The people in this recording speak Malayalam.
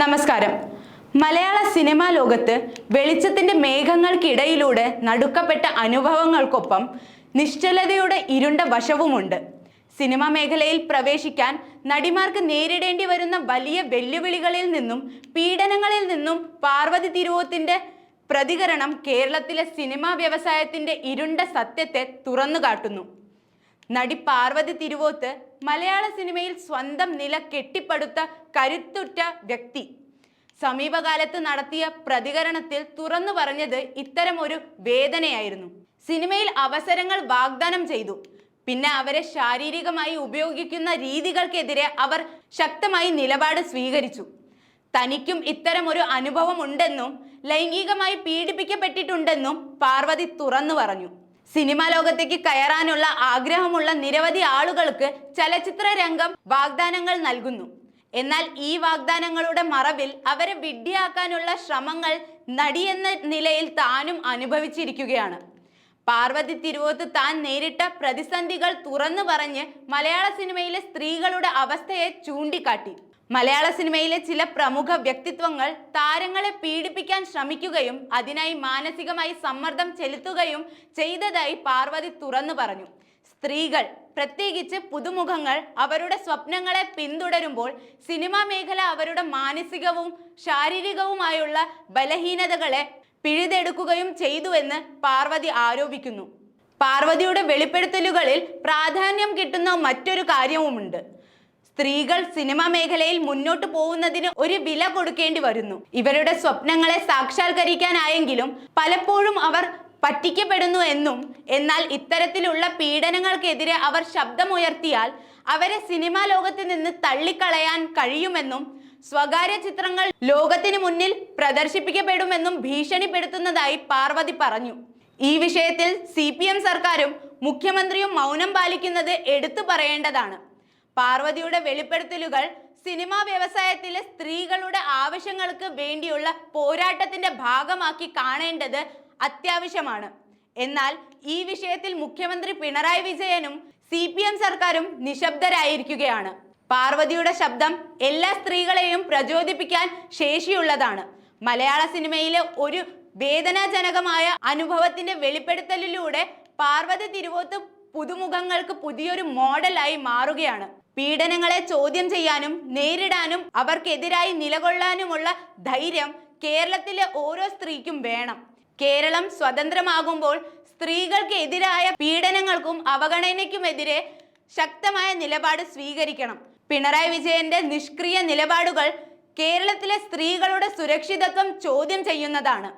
നമസ്കാരം. മലയാള സിനിമാ ലോകത്ത് വെളിച്ചത്തിന്റെ മേഘങ്ങൾക്കിടയിലൂടെ നടുക്കപ്പെട്ട അനുഭവങ്ങൾക്കൊപ്പം നിശ്ചലതയുടെ ഇരുണ്ട വശവുമുണ്ട്. സിനിമാ മേഖലയിൽ പ്രവേശിക്കാൻ നടിമാർക്ക് നേരിടേണ്ടി വരുന്ന വലിയ വെല്ലുവിളികളിൽ നിന്നും പീഡനങ്ങളിൽ നിന്നും പാർവതി തിരുവോത്തിന്റെ പ്രതികരണം കേരളത്തിലെ സിനിമാ വ്യവസായത്തിന്റെ ഇരുണ്ട സത്യത്തെ തുറന്നു കാട്ടുന്നു നടി പാർവതി തിരുവോത്ത് മലയാള സിനിമയിൽ സ്വന്തം നില കെട്ടിപ്പടുത്ത കരുത്തുറ്റ വ്യക്തി. സമീപകാലത്ത് നടത്തിയ പ്രതികരണത്തിൽ തുറന്നു പറഞ്ഞത് ഇത്തരം ഒരു വേദനയായിരുന്നു. സിനിമയിൽ അവസരങ്ങൾ വാഗ്ദാനം ചെയ്തു. പിന്നെ അവരെ ശാരീരികമായി ഉപയോഗിക്കുന്ന രീതികൾക്കെതിരെ അവർ ശക്തമായി നിലപാട് സ്വീകരിച്ചു. തനിക്കും ഇത്തരം ഒരു അനുഭവം ഉണ്ടെന്നും ലൈംഗികമായി പീഡിപ്പിക്കപ്പെട്ടിട്ടുണ്ടെന്നും പാർവതി തുറന്നു പറഞ്ഞു. സിനിമാ ലോകത്തേക്ക് കയറാനുള്ള ആഗ്രഹമുള്ള നിരവധി ആളുകൾക്ക് ചലച്ചിത്ര രംഗം വാഗ്ദാനങ്ങൾ നൽകുന്നു. എന്നാൽ ഈ വാഗ്ദാനങ്ങളുടെ മറവിൽ അവരെ വിഡ്ഢിയാക്കാനുള്ള ശ്രമങ്ങൾ നടിയെന്ന നിലയിൽ താനും അനുഭവിച്ചിരിക്കുകയാണ്. പാർവതി തിരുവോത്ത് താൻ നേരിട്ട പ്രതിസന്ധികൾ തുറന്നു പറഞ്ഞ് മലയാള സിനിമയിലെ സ്ത്രീകളുടെ അവസ്ഥയെ ചൂണ്ടിക്കാട്ടി. മലയാള സിനിമയിലെ ചില പ്രമുഖ വ്യക്തിത്വങ്ങൾ താരങ്ങളെ പീഡിപ്പിക്കാൻ ശ്രമിക്കുകയും അതിനായി മാനസികമായി സമ്മർദ്ദം ചെലുത്തുകയും ചെയ്തതായി പാർവതി തുറന്നു പറഞ്ഞു. സ്ത്രീകൾ പ്രത്യേകിച്ച് പുതുമുഖങ്ങൾ അവരുടെ സ്വപ്നങ്ങളെ പിന്തുടരുമ്പോൾ സിനിമാ മേഖല അവരുടെ മാനസികവും ശാരീരികവുമായുള്ള ബലഹീനതകളെ പിഴുതെടുക്കുകയും ചെയ്തുവെന്ന് പാർവതി ആരോപിക്കുന്നു. പാർവതിയുടെ വെളിപ്പെടുത്തലുകളിൽ പ്രാധാന്യം കിട്ടുന്ന മറ്റൊരു കാര്യവുമുണ്ട്. സ്ത്രീകൾ സിനിമാ മേഖലയിൽ മുന്നോട്ട് പോകുന്നതിന് ഒരു വില കൊടുക്കേണ്ടി വരുന്നു. ഇവരുടെ സ്വപ്നങ്ങളെ സാക്ഷാത്കരിക്കാനായെങ്കിലും പലപ്പോഴും അവർ പറ്റിക്കപ്പെടുന്നു എന്നും എന്നാൽ ഇത്തരത്തിലുള്ള പീഡനങ്ങൾക്കെതിരെ അവർ ശബ്ദമുയർത്തിയാൽ അവരെ സിനിമാ ലോകത്ത് നിന്ന് തള്ളിക്കളയാൻ കഴിയുമെന്നും സ്വകാര്യ ചിത്രങ്ങൾ ലോകത്തിന് മുന്നിൽ പ്രദർശിപ്പിക്കപ്പെടുമെന്നും ഭീഷണിപ്പെടുത്തുന്നതായി പാർവതി പറഞ്ഞു. ഈ വിഷയത്തിൽ സി സർക്കാരും മുഖ്യമന്ത്രിയും മൗനം പാലിക്കുന്നത് എടുത്തു പറയേണ്ടതാണ്. പാർവതിയുടെ വെളിപ്പെടുത്തലുകൾ സിനിമാ വ്യവസായത്തിലെ സ്ത്രീകളുടെ ആവശ്യങ്ങൾക്ക് വേണ്ടിയുള്ള പോരാട്ടത്തിന്റെ ഭാഗമാക്കി കാണേണ്ടത് അത്യാവശ്യമാണ്. എന്നാൽ ഈ വിഷയത്തിൽ മുഖ്യമന്ത്രി പിണറായി വിജയനും സി പി എം സർക്കാരും നിശബ്ദരായിരിക്കുകയാണ്. പാർവതിയുടെ ശബ്ദം എല്ലാ സ്ത്രീകളെയും പ്രചോദിപ്പിക്കാൻ ശേഷിയുള്ളതാണ്. മലയാള സിനിമയിലെ ഒരു വേദനാജനകമായ അനുഭവത്തിന്റെ വെളിപ്പെടുത്തലിലൂടെ പാർവതി തിരുവോത്ത് പുതുമുഖങ്ങൾക്ക് പുതിയൊരു മോഡലായി മാറുകയാണ്. പീഡനങ്ങളെ ചോദ്യം ചെയ്യാനും നേരിടാനും അവർക്കെതിരായി നിലകൊള്ളാനുമുള്ള ധൈര്യം കേരളത്തിലെ ഓരോ സ്ത്രീക്കും വേണം. കേരളം സ്വതന്ത്രമാകുമ്പോൾ സ്ത്രീകൾക്കെതിരായ പീഡനങ്ങൾക്കും അവഗണനയ്ക്കുമെതിരെ ശക്തമായ നിലപാട് സ്വീകരിക്കണം. പിണറായി വിജയന്റെ നിഷ്ക്രിയ നിലപാടുകൾ കേരളത്തിലെ സ്ത്രീകളുടെ സുരക്ഷിതത്വം ചോദ്യം ചെയ്യുന്നതാണ്.